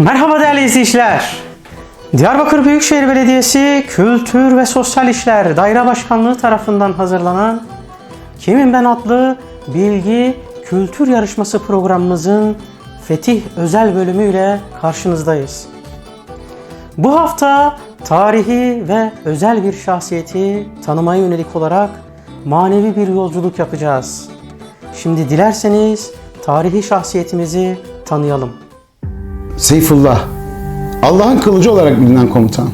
Merhaba değerli izleyiciler. Diyarbakır Büyükşehir Belediyesi Kültür ve Sosyal İşler Daire Başkanlığı tarafından hazırlanan Kimim Ben adlı bilgi kültür yarışması programımızın Fetih özel bölümüyle karşınızdayız. Bu hafta tarihi ve özel bir şahsiyeti tanımaya yönelik olarak manevi bir yolculuk yapacağız. Şimdi dilerseniz tarihi şahsiyetimizi tanıyalım. Seyfullah, Allah'ın kılıcı olarak bilinen komutan.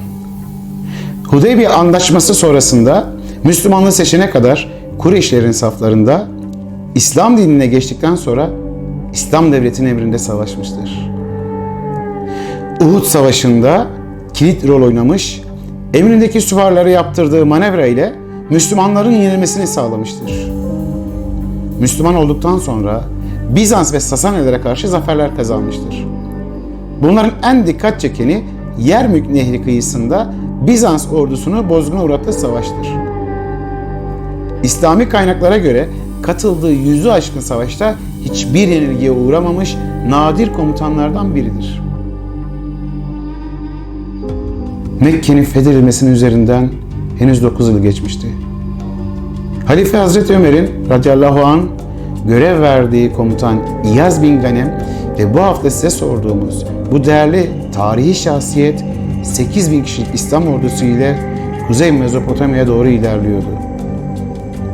Hudeybiye Anlaşması sonrasında Müslümanlığı seçene kadar Kureyşlerin saflarında İslam dinine geçtikten sonra İslam devletinin emrinde savaşmıştır. Uhud Savaşı'nda kilit rol oynamış, emrindeki süvarileri yaptırdığı manevra ile Müslümanların yenilmesini sağlamıştır. Müslüman olduktan sonra Bizans ve Sasanilere karşı zaferler kazanmıştır. Bunların en dikkat çekeni Yermük Nehri kıyısında Bizans ordusunu bozguna uğrattığı savaştır. İslami kaynaklara göre katıldığı yüzü aşkın savaşta hiçbir yenilgiye uğramamış nadir komutanlardan biridir. Mekke'nin fethedilmesinin üzerinden henüz 9 yıl geçmişti. Halife Hazreti Ömer'in radıyallahu an görev verdiği komutan İyaz bin Ganem ve bu hafta size sorduğumuz bu değerli tarihi şahsiyet 8 bin kişilik İslam ordusu ile Kuzey Mezopotamya'ya doğru ilerliyordu.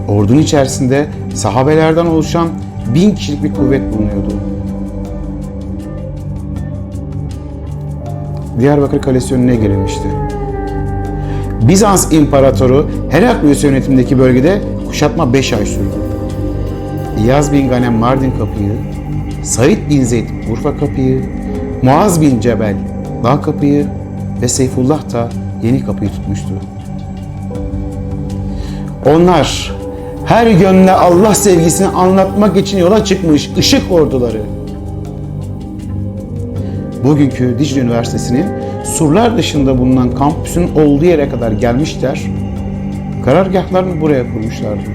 Ordunun içerisinde sahabelerden oluşan bin kişilik bir kuvvet bulunuyordu. Diyarbakır Kalesi önüne gelinmişti. Bizans İmparatoru Heraklius yönetimindeki bölgede kuşatma 5 ay sürdü. İyaz bin Ganem Mardin kapıyı, Said bin Zeyd Urfa kapıyı, Muaz bin Cebel Dağ kapıyı ve Seyfullah da yeni kapıyı tutmuştu. Onlar her gönle Allah sevgisini anlatmak için yola çıkmış ışık orduları. Bugünkü Dicle Üniversitesi'nin surlar dışında bulunan kampüsün olduğu yere kadar gelmişler. Karargahlarını buraya kurmuşlardı.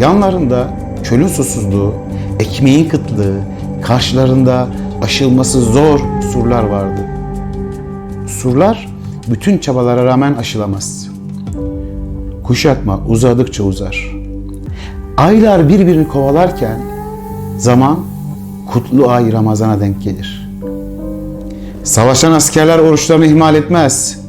Yanlarında çölün susuzluğu, ekmeğin kıtlığı, karşılarında aşılması zor surlar vardı. Surlar bütün çabalara rağmen aşılamaz. Kuşatma uzadıkça uzar. Aylar birbirini kovalarken zaman kutlu ay Ramazan'a denk gelir. Savaşan askerler oruçlarını ihmal etmez.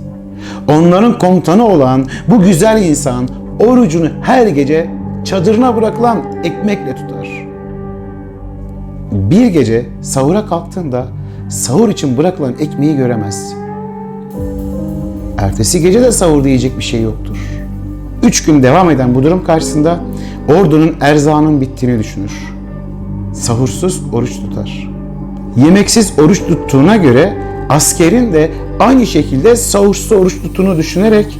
Onların komutanı olan bu güzel insan orucunu her gece çadırına bırakılan ekmekle tutar. Bir gece sahura kalktığında sahur için bırakılan ekmeği göremez. Ertesi gece de sahurda yiyecek bir şey yoktur. Üç gün devam eden bu durum karşısında ordunun erzağının bittiğini düşünür. Sahursuz oruç tutar. Yemeksiz oruç tuttuğuna göre askerin de aynı şekilde sahursuz oruç tuttuğunu düşünerek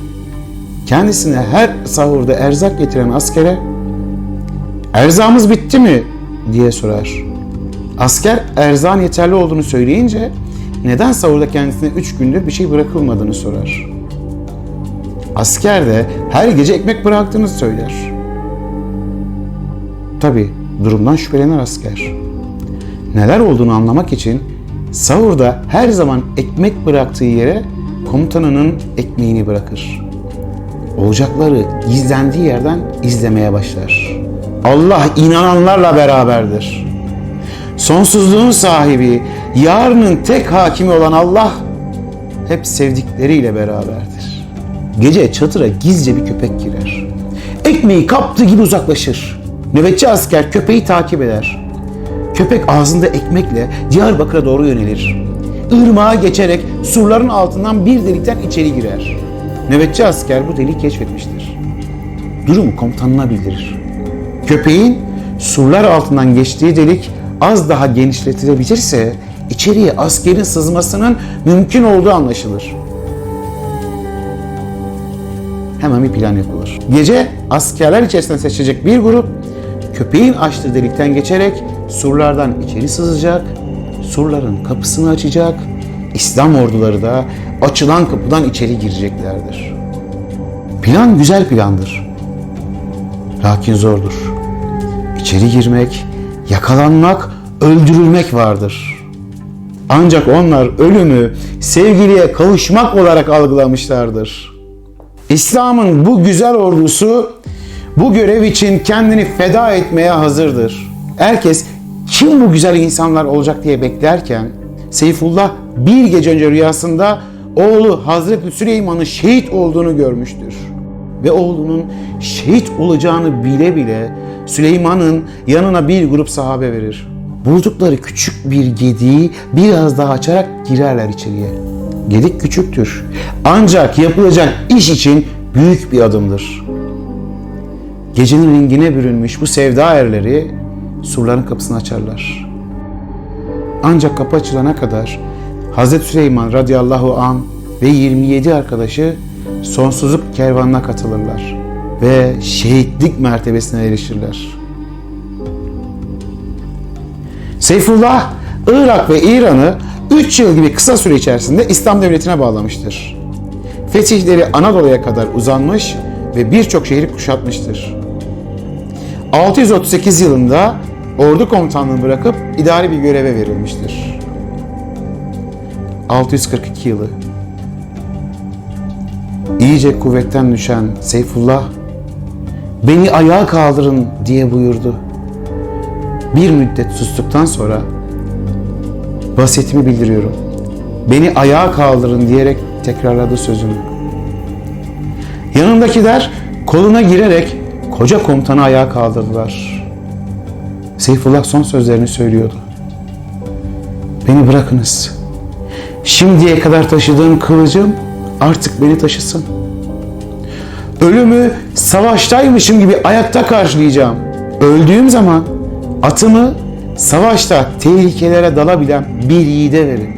kendisine her sahurda erzak getiren askere erzağımız bitti mi diye sorar. Asker erzağın yeterli olduğunu söyleyince neden sahurda kendisine üç gündür bir şey bırakılmadığını sorar. Asker de her gece ekmek bıraktığını söyler. Tabi durumdan şüphelenir asker. Neler olduğunu anlamak için sahurda her zaman ekmek bıraktığı yere komutanının ekmeğini bırakır. Olacakları gizlendiği yerden izlemeye başlar. Allah inananlarla beraberdir. Sonsuzluğun sahibi, yarının tek hakimi olan Allah hep sevdikleriyle beraberdir. Gece çatıra gizlice bir köpek girer. Ekmeği kaptığı gibi uzaklaşır. Nöbetçi asker köpeği takip eder. Köpek ağzında ekmekle Diyarbakır'a doğru yönelir. Irmağa geçerek surların altından bir delikten içeri girer. Nöbetçi asker bu deliği keşfetmiştir. Durumu komutanına bildirir. Köpeğin surlar altından geçtiği delik az daha genişletilebilirse içeriye askerin sızmasının mümkün olduğu anlaşılır. Hemen bir plan yapılır. Gece askerler içerisinde seçilecek bir grup köpeğin açtığı delikten geçerek surlardan içeri sızacak, surların kapısını açacak, İslam orduları da açılan kapıdan içeri gireceklerdir. Plan güzel plandır. Lakin zordur. İçeri girmek, yakalanmak, öldürülmek vardır. Ancak onlar ölümü sevgiliye kavuşmak olarak algılamışlardır. İslam'ın bu güzel ordusu bu görev için kendini feda etmeye hazırdır. Herkes kim bu güzel insanlar olacak diye beklerken Seyfullah bir gece önce rüyasında oğlu Hazreti Süleyman'ın şehit olduğunu görmüştür. Ve oğlunun şehit olacağını bile bile Süleyman'ın yanına bir grup sahabe verir. Buldukları küçük bir gediği biraz daha açarak girerler içeriye. Gedik küçüktür. Ancak yapılacak iş için büyük bir adımdır. Gecenin rengine bürünmüş bu sevda erleri surların kapısını açarlar. Ancak kapı açılana kadar Hazreti Süleyman radıyallahu an ve 27 arkadaşı sonsuzluk kervanına katılırlar ve şehitlik mertebesine erişirler. Seyfullah, Irak ve İran'ı 3 yıl gibi kısa süre içerisinde İslam devletine bağlamıştır. Fetihleri Anadolu'ya kadar uzanmış ve birçok şehri kuşatmıştır. 638 yılında ordu komutanlığını bırakıp idari bir göreve verilmiştir. 642 yılı. İyice kuvvetten düşen Seyfullah, beni ayağa kaldırın diye buyurdu. Bir müddet sustuktan sonra vasiyetimi bildiriyorum. Beni ayağa kaldırın diyerek tekrarladı sözünü. Yanındakiler koluna girerek koca komutanı ayağa kaldırdılar. Seyfullah son sözlerini söylüyordu. Beni bırakınız. Şimdiye kadar taşıdığım kılıcım artık beni taşısın. Ölümü savaştaymışım gibi ayakta karşılayacağım. Öldüğüm zaman atımı savaşta tehlikelere dalabilen bir yiğide verin.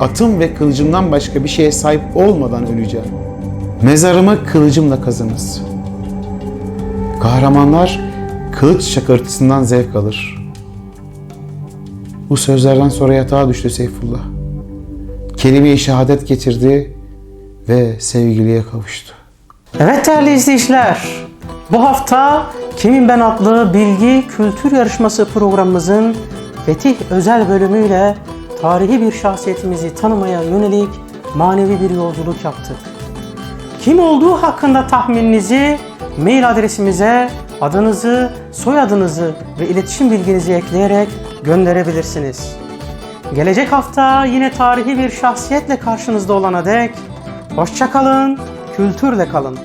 Atım ve kılıcımdan başka bir şeye sahip olmadan öleceğim. Mezarımı kılıcımla kazınız. Kahramanlar kılıç şakırtısından zevk alır. Bu sözlerden sonra yatağa düştü Seyfullah. Kelime-i şehadet getirdi ve sevgiliye kavuştu. Evet değerli izleyiciler, bu hafta Kimin Ben adlı bilgi kültür yarışması programımızın Fetih özel bölümüyle tarihi bir şahsiyetimizi tanımaya yönelik manevi bir yolculuk yaptık. Kim olduğu hakkında tahmininizi mail adresimize adınızı, soyadınızı ve iletişim bilginizi ekleyerek gönderebilirsiniz. Gelecek hafta yine tarihi bir şahsiyetle karşınızda olana dek hoşça kalın, kültürle kalın.